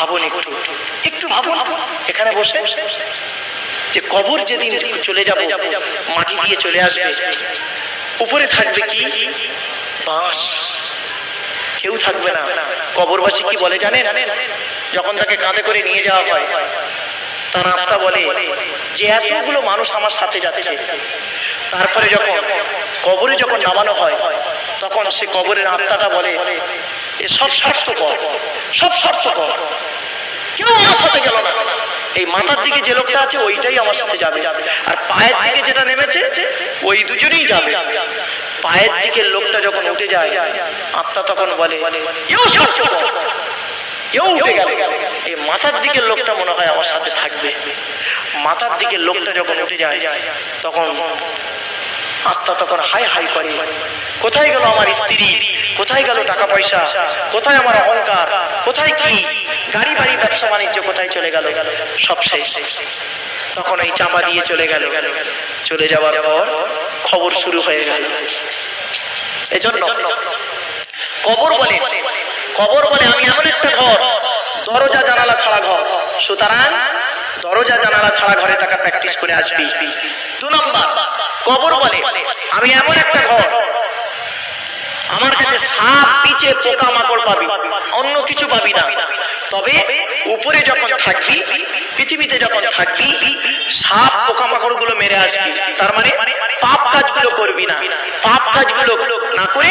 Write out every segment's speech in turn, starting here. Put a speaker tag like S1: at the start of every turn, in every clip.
S1: ভাবুন। একটু একটু ভাবুন। এখানে বসে। যে কবর যেদিন চলে যাবে, মাটি দিয়ে চলে আসবে। উপরে থাকবে কি? বাঁশ। কেউ থাকবে না। কবরবাসী কি বলে জানেন? যখন তাকে কাঁধে করে নিয়ে যাওয়া হয়, তার আত্মা বলে, যে এতগুলো মানুষ আমার সাথে যাচ্ছে। তারপরে যখন কবরে যখন নামানো হয়, তখন সে কবরের আত্মাটা বলে এ সব স্বার্থপর সব স্বার্থপর। কেউ আমার সাথে গেল না। এই মাথার দিকে যে লোকটা আছে ওইটাই আমার সাথে যাবে। আর পায়ের দিকে যেটা নেমেছে ওই দুজনেই যাবে। পায়ের দিকের লোকটা যখন উঠে যায় আত্মা তখন বলে "এও স্বার্থপর, এও উঠে গেল। এই মাথার দিকের লোকটা মনে হয় আমার সাথে থাকবে। মাথার দিকের লোকটা যখন উঠে যায় তখন আত্মা তখন হাই হাই করে। কোথায় গেল আমার স্ত্রী? কোথায় গেল টাকা পয়সা? কোথায় আমার অহংকার? কোথায় কি? গাড়ি বাড়ি, ব্যবসা বাণিজ্য কোথায় চলে গেল? সব শেষ। তখন এই চাপা দিয়ে চলে গেল। চলে যাওয়ার পর খবর শুরু হয়ে গেল। এজন্য কবর বলে কবর বলে আমি এমন একটা ঘর, দরজা, জানালা ছাড়া ঘর। সুতরাং দরজা, জানালা ছাড়া ঘরে থাকা প্র্যাকটিস করে আসবি। দু নম্বর কবর বলে, আমি এমন একটা ঘর। আমার কাছে সাপ, পিছে পোকা মাকড় পাবি, অন্য কিছু পাবি না। তবে উপরে যখন থাকবি, পৃথিবীতে যখন থাকবি, সাপ পোকা মাকড়গুলো মেরে আসবি। তার মানে পাপ কাজগুলো করবি না। পাপ কাজগুলো না করে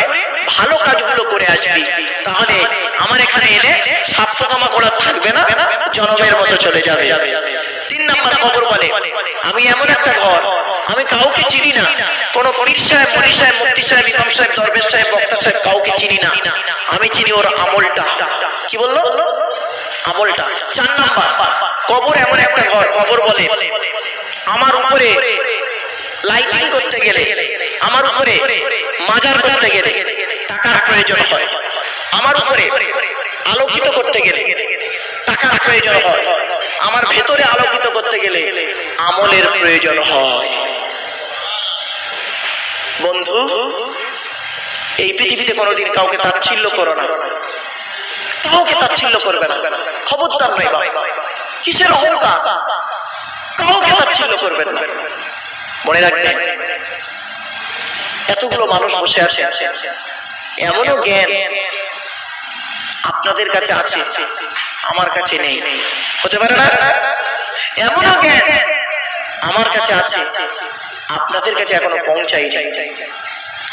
S1: ভালো কাজগুলো করে আসবি। তাহলে আমার এখানে এলে সাপ পোকা মাকড় আর থাকবে না, জনমের মতো চলে যাবে। তিন নাম্বার খবর বলে, আমি এমন একটা ঘর আমি কাউকে চিনি না। কোন পীর সাহেব, মনি সাহেব, মুফতি সাহেব, ইমাম সাহেব, দরবেশ সাহেব, বক্তা সাহেব, কাউকে চিনি না। আমি চিনি ওর আমলটা। কি বলল? আমলটা। চার নাম্বার। কবর এমন একটা ঘর। কবর বলে, আমার উপরে লাইটিং করতে গেলে, আমার উপরে মাজার করতে গেলে টাকার প্রয়োজন হয়। আমার উপরে আলোকিত করতে গেলে টাকার প্রয়োজন হয়। আমার ভেতরে আলোকিত করতে গেলে আমলের প্রয়োজন হয়। বন্ধু, এই পৃথিবীতে কোনোদিন কাউকে তাচ্ছিল্য করো না। কাউকে তাচ্ছিল্য করবে না। খবরদার নয় বাবা কিসের অহংকার? কাউকে তাচ্ছিল্য করবে না। মনে রাখবেন এতগুলো মানুষ বসে আছে। এমনও জ্ঞান আপনাদের কাছে আছে, আমার কাছে নেই। হতে পারে না? এমনও জ্ঞান আমার কাছে আছে। আপনাদের কাছে এখনও পৌঁছাই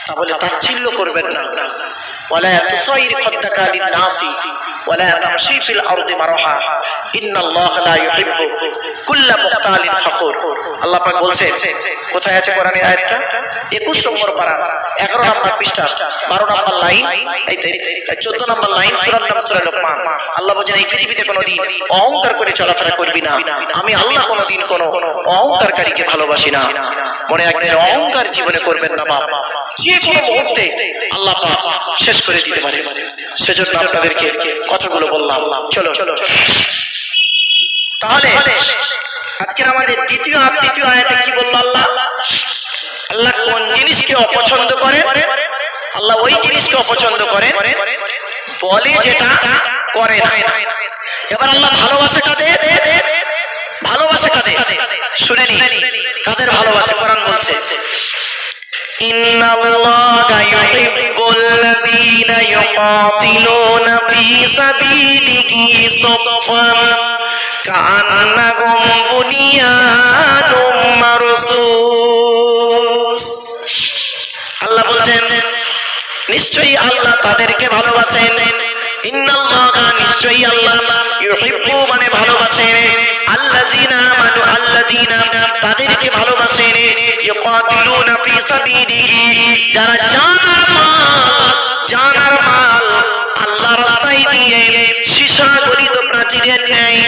S1: তাহলে তাচ্ছিল্য করবেন না। বলে এত সৈর খদ্দাকালীন নাসি। ولا تمشي في الارض مرحا ان الله لا يحب كل مختال فخور আল্লাহ পাক বলছেন কোথায় আছে কোরআনের আয়াতটা 21 নম্বর পারা 11 নম্বর পৃষ্ঠা 12 নম্বর লাইন এই 14 নম্বর লাইন সূরার নাম সূরা লোকমান আল্লাহ বলেন এই পৃথিবীতে কোনোদিন অহংকার করে চলাফেরা করবি না আমি আল্লাহ কোনোদিন কোনো অহংকারকারীকে ভালোবাসি না মনে রাখবেন অহংকার জীবনে করবেন না বাপ যে কোনো মুহূর্তে আল্লাহ পাক শেষ করে দিতে পারে সেজন্য আপনাদেরকে কথাগুলো বললাম। চলো। চলো। তাহলে, আজকের আমাদের দ্বিতীয় আর তৃতীয় আয়াতে কি বলল আল্লাহ? আল্লাহ কোন জিনিসকে অপছন্দ করে? আল্লাহ ওই জিনিসকে অপছন্দ করে, বলে যেটা করে না। এবার আল্লাহ ভালোবাসে কাদের ভালোবাসে কাদের শুনে নি। কাদের ভালোবাসে? কোরআন বলছে। إن الله يحب الذين يقاتلون في سبيله صفا كأنهم بنيان مرصوص আল্লাহ বলছেন নিশ্চয়ই আল্লাহ তাদেরকে ভালোবাসেন আল্লাহ মানে আল্লাযিনা তাদেরকে ভালোবাসেন। যারা জানার জানার মাল আল্লাহ রাস্তায় দিয়ে সীসা গলিত প্রাচীরের ন্যায়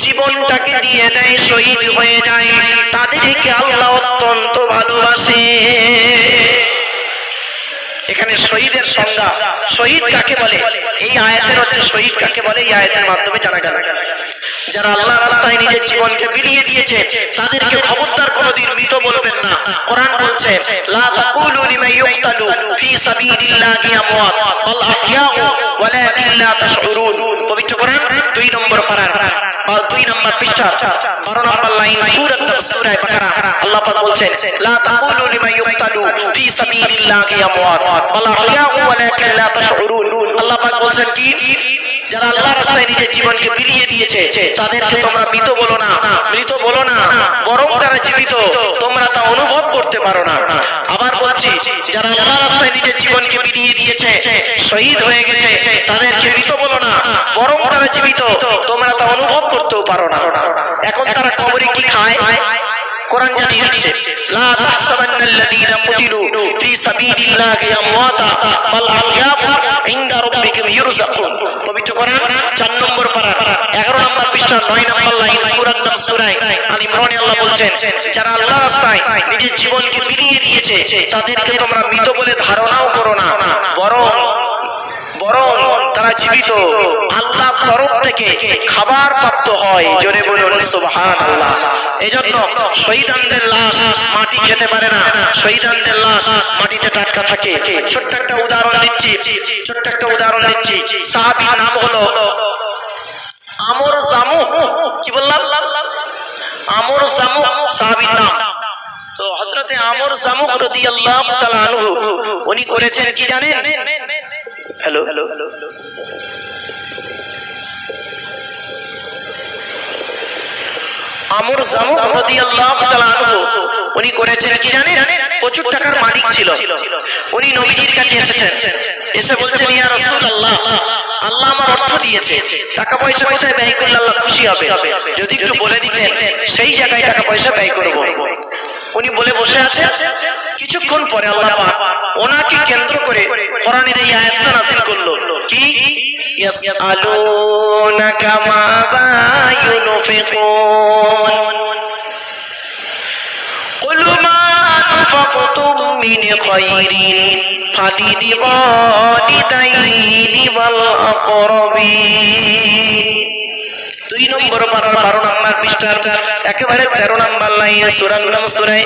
S1: জীবনটাকে দিয়ে দেয় শহীদ হয়ে যায়। তাদেরকে আল্লাহ অত্যন্ত ভালোবাসে। এখানে শহীদের সংজ্ঞা। শহীদ কাকে বলে? এই আয়াতের হচ্ছে শহীদ কাকে বলে? এই আয়াতের মাধ্যমে জানা গেল। যারা আল্লাহ রাস্তায় নিজের জীবনকে বিলিয়ে দিয়েছে, তাদেরকে খবরদার কোনোদিন মৃত বলবেন না। কোরআন বলছে, লা তাকুলু লিমান ইউক্তালু ফি সাবিলিল্লাহি আমওয়াত, বাল আহইয়াউ ওয়ালাকিন লা তাশউরুন। পবিত্র কোরআন, দুই নম্বর পারার। নম্বর পৃষ্ঠা, বারো নম্বর লাইন সূরা সূরা আল্লাহ পাক লা তাকুলু লিমান ইউক্তালু ফি সাবিলিল্লাহি আমওয়াত। ওয়ালাকিন লা তাশউরুন। আল্লাহ পাক কি? যারা আল্লাহ রাস্তায় নিজের জীবনকে বিলিয়ে দিয়েছে, তাদেরকে তোমরা মৃত বলো না। মৃত বলো না। বরং তারা জীবিত। তোমরা তা অনুভব করতে পারো না। আবার বলছি, যারা আল্লাহ রাস্তায় নিজের জীবনকে বিলিয়ে দিয়েছে, শহীদ হয়ে গেছে, তাদেরকে মৃত বলো বরং তারা জীবিত, তোমরা তা অনুভব করতেও পারো না। এখন তারা কবরে কি খায়? কোরআন জানিয়ে দিচ্ছে লা তাহসাবান্নাল্লাযীনা কুতিলু ফি সাবিলিল্লাহি আমওয়াতা বাল আহইয়াউ ইনদা রাব্বিহিম ইরযাকুন পবিত্র কোরআন 4 নম্বর পারা। 11 নম্বর পৃষ্ঠা 9 নম্বর লাইন সূরার নাম সূরায় আল ইমরানে আল্লাহ বলছেন, যারা আল্লাহ রাস্তায় নিজের জীবনকে বিলিয়ে দিয়েছে, তাদেরকে তোমরা মৃত বলে ধারণাও করো না, বরং তারা জীবিত। আল্লাহ তরফ থেকে খাবার প্রাপ্ত হয়। জোরে বলুন সুবহান আল্লাহ এজন্য শহীদানদের লাশ মাটি খেতে পারে না। শহীদানদের লাশ মাটিতে টাটকা থাকে। ছোট্ট একটা উদাহরণ দিচ্ছি। ছোট্ট একটা উদাহরণ দিচ্ছি। সাহাবীর নাম হলো আমর জামু। কি বললাম? আমর জামু সাহাবীর নাম। তো হযরতে আমর জামু রাদিয়াল্লাহু তাআলা আনহু উনি করেছেন কি জানেন? Hello hello hello. আমর জামুক রাদিয়াল্লাহু তাআলা উনি করেছেন কি জানেন? প্রচুর টাকার মালিক ছিল। উনি নবীজির কাছে এসেছেন। এসে বলছেন, ইয়া রাসূলুল্লাহ, আল্লাহ আমার অর্থ দিয়েছে। টাকা পয়সা কোথায় ব্যয় করলে আল্লাহ খুশি হবে? যদি একটু বলে দিতেন, সেই জায়গায় টাকা পয়সা ব্যয় করব। উনি বলে বসে আছে কিছুক্ষণ পরে আল্লাহ পাক ওনাকে কেন্দ্র করে কোরআনের এই আয়াতটা নাযিল করলো কি ইয়াসআলুনাকা মাযা ইউনফিকুন قل ما أنفقتم من خير فللوالدين والأقربين দুই নম্বর বারো বারো নম্বর পৃষ্ঠার একেবারে তেরো নম্বর লাইন, সুরার নাম সুরাই।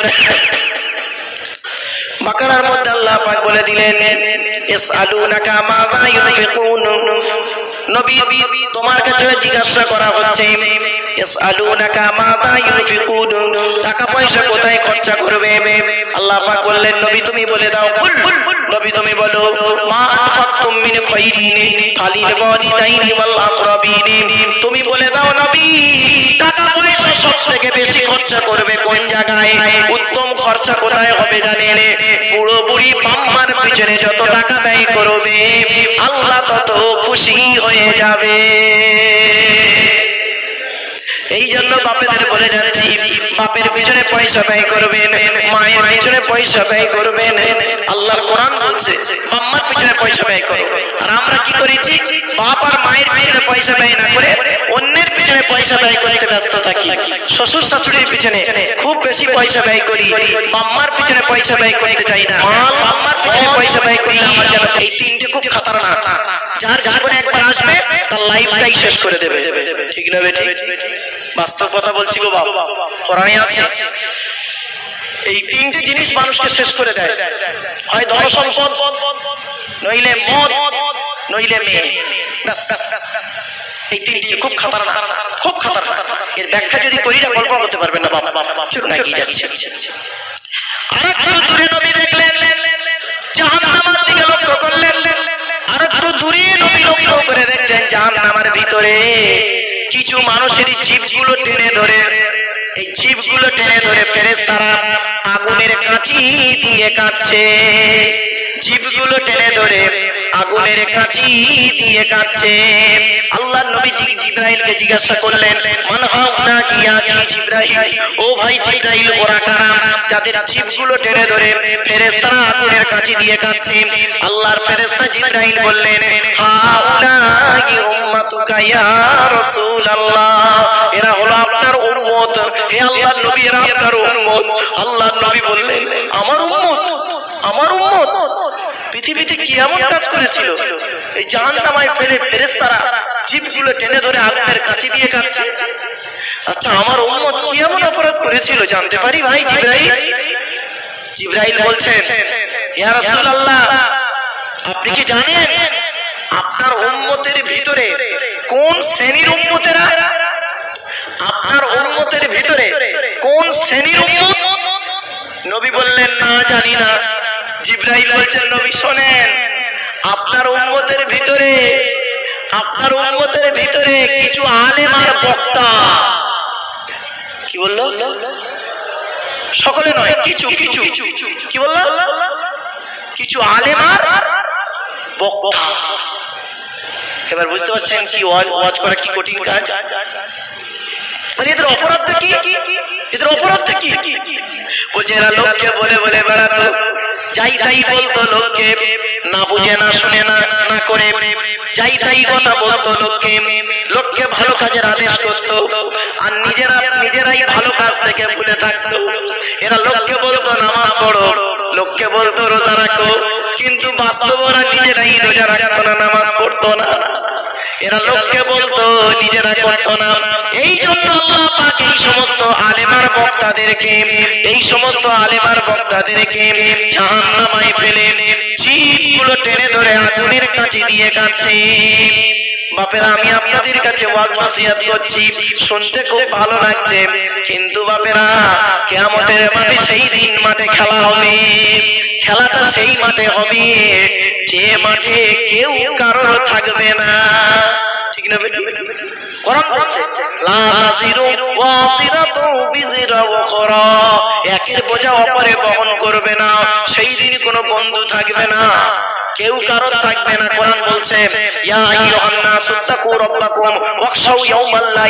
S1: বাকারার মধ্যে আল্লাহ পাক বলে দিলেন ইসআলুনাকা মাযা ইউনফিকুন। পয়সা কোথায় খরচা করবে? আল্লাহ পাক বললেন, নবী, তুমি বলে দাও, কুল, নবী, তুমি বলো, মা আনফাকতুম মিন খাইরিন, ফালিল ওয়ালিদাইনি ওয়াল তুমি বলে দাও থেকে বেশি খরচা করবে কোন জায়গায়? উত্তম খরচা কোথায় হবে জানেন? বুড়ি বাম্মার পিছনে যত টাকা ব্যয় করবে, আল্লাহ তত খুশি হয়ে যাবে। এই জন্য বাপেদের বলে যাচ্ছি, বাপের পিছনে পয়সা ব্যয় করবেন, মায়ের পিছনে পয়সা ব্যয় করবেন। আল্লাহর কোরআন বলছে, বাম্মার পিছনে পয়সা ব্যয় করবে আর আমরা কি করেছি? বাপ আর মায়ের পিছনে পয়সা ব্যয় না করে অন্যের পিছনে পয়সা ব্যয় করতে ব্যস্ত থাকি। শ্বশুর শাশুড়ির পিছনে খুব বেশি পয়সা ব্যয় করি। বাম্মার পিছনে পয়সা ব্যয় করতে চাই না। বাম্মার পিছনে পয়সা ব্যয় করি আমার যেন এই তিনটে খুব খাতারনাক। যার জীবনে একবার আসবে তার লাইফটাই শেষ করে দেবে। ঠিক না বেটি বাস্তব কথা বলছি গো বাবা কোরআনে আছে। এই তিনটে জিনিস মানুষকে শেষ করে দেয়। হয় ধন সম্পদ নইলে মদ নইলে মেয়ে। এই তিনটি খুব খাতারনাক খুব খাতারনাক এর ব্যাখ্যা যদি করি না কল্পনা করতে পারবেন না বাবা চুপ না কি যাচ্ছে। আর একটু দূরে নবী দেখলেন, জাহান্নামের দিকে লক্ষ্য করলেন আর একটু দূরে নবী লক্ষ্য করে দেখছেন, জাহান্নামের ভিতরে কিছু মানুষের জীবগুলো টেনে ধরে। এই জীবগুলো টেনে ধরে ফেরেশতারা আগুনের কাঁচি দিয়ে কাটছে জীবগুলো টেনে ধরে আগুনের কাঁচি দিয়ে কাটছে আল্লাহ নবী জিব্রাইলকে জিজ্ঞাসা করলেন, মান হাউনা কিয়া কি জিব্রাইল? ও ভাই জিব্রাইল, ওরা কারা? যাদের জীবগুলো টেনে ধরে ফেরেশতারা আগুনের কাঁচি দিয়ে কাটছে আল্লাহর ফেরেশতা জিব্রাইল বললেন হাউনা কি উম্মাতুকা ইয়া রাসূলুল্লাহ। এরা হলো আপনার উম্মত। হে আল্লাহর নবী, এরা আপনার উম্মত। আল্লাহর নবী বললেন, আমার উম্মত আমার উম্মত। পৃথিবীতে কি এমন কাজ করেছিল? এই জাহান নামায় ফেলে ফেরেস্তারা জিপগুলো টেনে ধরে আগুনের কাছে দিয়ে কাটছে আচ্ছা আমার উম্মত কি এমন অপরাধ করেছিল জানতে পারি ভাই? জিব্রাইল? জিব্রাইল বলছেন, ইয়া রাসূলুল্লাহ, আপনি কি জানেন আপনার উম্মতের ভিতরে কোন শ্রেণির উম্মতেরা? আপনার উম্মতের ভিতরে কোন শ্রেণির উম্মত? নবী বললেন, না, জানি না। জিব্রাইল বলছেন, নবী, শোনেন, আপনার উম্মতের ভিতরে, আপনার উম্মতের ভিতরে কিছু আলেম আর বক্তা। কি বলল? সকলে নয়, কিছু কিছু, কি বলল? কিছু আলেম আর বক্তা। এবার বুঝতে পারছেন কি ওয়াজ ওয়াজ করা কি কঠিন কাজ? মানে এদের অপরাধটা কি? এদের অপরাধটা কি? বলছে, এরা লোককে বলে বলে বেড়াতো। যাই তাই বলতো লোককে, না বুঝে, না শুনে, না না করে। যাই তাই কথা বলতো লোককে লোককে ভালো কাজের আদেশ করতো, আর নিজেরা, নিজেরাই ভালো কাজ থেকে ভুলে থাকতো। এরা লোককে বলতো, নামাজ পড়ো। লোককে বলতো, রোজা রাখো। কিন্তু বাস্তব ওরা নিজেরাই রোজা রাখতো না, নামাজ পড়তো না। এরা লোককে বলতো, নিজেরা করতো না। এই জন্য আল্লাহ পাক এই সমস্ত আলেমার বক্তাদেরকে, এই সমস্ত আলেমার বক্তাদেরকে জাহান্নামায় ফেলে জিভগুলো টেনে ধরে আগুনের কাছে দিয়ে কাটছে বাপেরা, আমি আপনাদের কাছে ওয়াজ নসিহত করছি, শুনতে খুব ভালো লাগছে। কিন্তু বাপেরা, কেয়ামতের মাঠে সেই দিন মাঠে খেলা হবে। খেলাটা সেই মাঠে হবে যে মাঠে কেউ কারোর থাকবে না। ঠিক না বেটি? একের বোঝা অপরে বহন করবে না সেই দিন কোনো বন্ধু থাকবে না। কেউ কারোর থাকবে না, কোরআন বলছে, ইয়া আইয়ুহান নাসু তাকু রাব্বাকুম, ওয়াখশাউ লা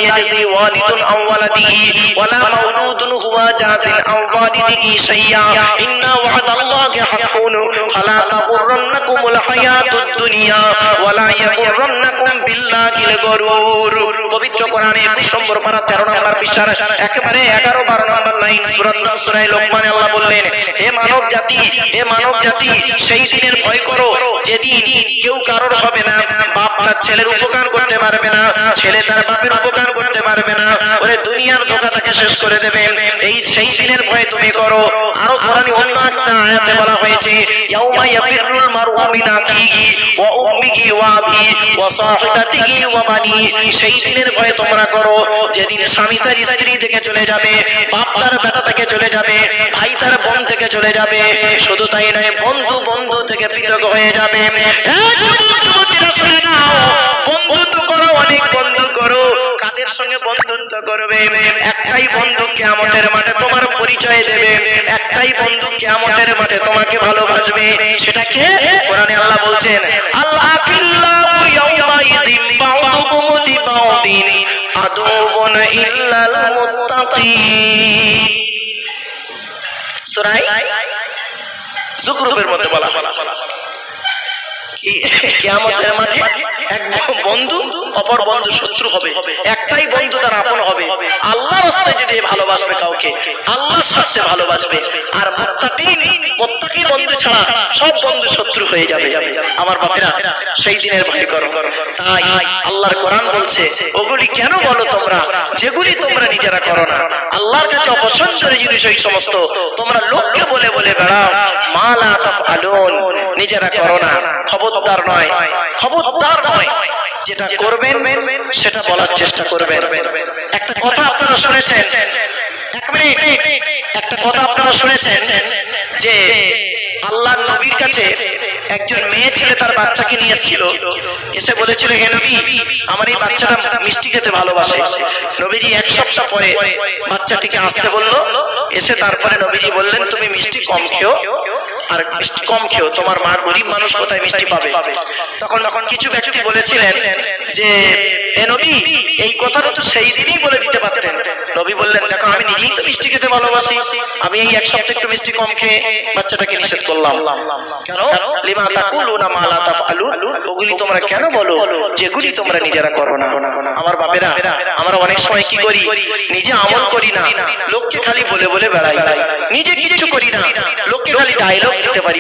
S1: ওয়ালিদুন ওয়ালাদিহি ওয়ালা মাউলুদুন হুয়া জাযিন ওয়ালিদিহি শাইয়্যা ইন্না ওয়াদাল্লাহি হাক্কুন, ফালা হায়াতুদ দুনিয়া ওয়ালা বিল্লাহিল পবিত্র কোরআনে 21 নম্বর পারা 13 নম্বর একেবারে 11 12 নম্বর লাইন সূরা সূরা লোকমানে আল্লাহ বললেন, হে মানব জাতি হে মানব জাতি সেই দিনের ভয় করো যেদিন কেউ কারোর হবে না, বাপ তার ছেলের উপকার করতে পারবে না, ছেলে তার বাপের উপকার করতে পারবে না, ওরে দুনিয়ার ধোকা তাকে শেষ করে দেবে। এই সেই দিনের ভয় তুমি করো, আরও আয়াতে বলা হয়েছে ইয়াউমা মিন আখিহি ওয়া উম্মিহি ওয়া আবিহি ওয়া সাহিবাতিহি ওয়া সেই দিনের ভয় তোমরা করো, যেদিন স্বামী তার স্ত্রী থেকে চলে যাবে, বাপ তার বেটা থেকে চলে যাবে, ভাই তার বোন থেকে চলে যাবে, শুধু তাই নয়, বন্ধু বন্ধু থেকে পৃথক হয়ে যাবে। করো, অনেক বন্ধু করো, কাদের সঙ্গে বন্ধুত্ব করবে? একটাই বন্ধু কিয়ামতের মাঠে পরিচয় দেবে। একটাই বন্ধু কিয়ামতের মাঠে তোমাকে ভালোবাসবে। সেটা কে? কোরআনে আল্লাহ বলছেন, আল্লাহ অপর শত্রু হবে। একটাই বন্ধু তার আপন হবে। আল্লাহ রাস্তায় যদি ভালোবাসবে কাউকে স্বার্থে ভালোবাসবে। আর মুত্তাকিন মুত্তাকি বন্ধু ছাড়া সব বন্ধু শত্রু হয়ে যাবে। আমার বাপেরা, সেই দিনের ভয় করো। তাই আল্লাহর কোরআন বলছে, ওগুলি কেন বলো তোমরা? যেগুলি তোমরা নিজেরা করো না। আল্লাহর কাছে অপছন্দের জিনিস ওই সমস্ত। তোমরা লোককে বলে বলে বেড়াও মালা তাফআলুন। নিজেরা করো না। খবরদার নয়। খবরদার নয়। যেটা করবেন, সেটা বলার চেষ্টা করবেন। একটা কথা আপনারা শুনেছেন একটা কথা আপনারা শুনেছেন যে আল্লাহ নবীর কাছে একজন মেয়ে ছেলে তার বাচ্চাকে নিয়ে এসেছিল। এসে বলেছিল, হে নবী, আমার এই বাচ্চাটা মিষ্টি খেতে ভালোবাসে। নবীজি এক সপ্তাহ পরে বাচ্চাটিকে আসতে বলল। এসে তারপরে নবীজি বললেন, তুমি মিষ্টি কম খেও। আর মিষ্টি কম খেও, তোমার মা গরিব মানুষ কোথায় মিষ্টি পাবে? তখন তখন কিছু ব্যক্তি বলেছিলেন যে এই কথাটা তো সেই দিনই বলে দিতে পারতেন। বললেন, দেখো, আমি নিজেই তো মিষ্টি খেতে ভালোবাসি। আমি এই এক সপ্তাহ একটু মিষ্টি কম খেয়ে বাচ্চাটাকে নিষেধ করলাম। ওগুলি তোমরা কেন বলো? যেগুলি তোমরা নিজেরা করো না। আমার বাপেরা, আমরা অনেক সময় কি করি? নিজে আমল করি না। লোককে খালি বলে বলে বেড়াই। নিজে কিছু করি না। লোককে খালি ডায়লগ দিতে পারি